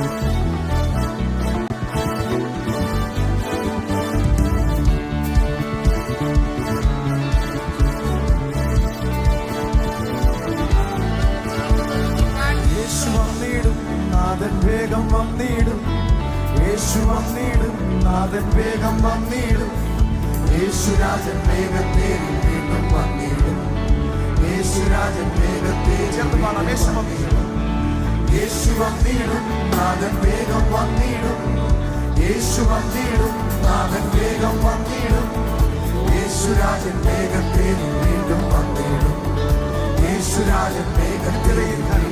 യേശു നാഥൻ വേഗം വന്നിടും. യേശു വന്നിടും നാഥൻ വേഗം വന്നിടും. യേശുരാജൻ വേഗത്തേരിൽ വീണ്ടും വന്നിടും. യേശുരാജൻ വേഗത്തേരിൽ വീണ്ടും വന്നിടും യേശു വന്നിടും നാഥൻ വേഗം വന്നിടും. യേശു വന്നിടും നാഥൻ വേഗം വന്നിടും. യേശുരാജൻ വേഗത്തിൽ വീണ്ടും വന്നിടും. യേശുരാജൻ വേഗത്തിൽ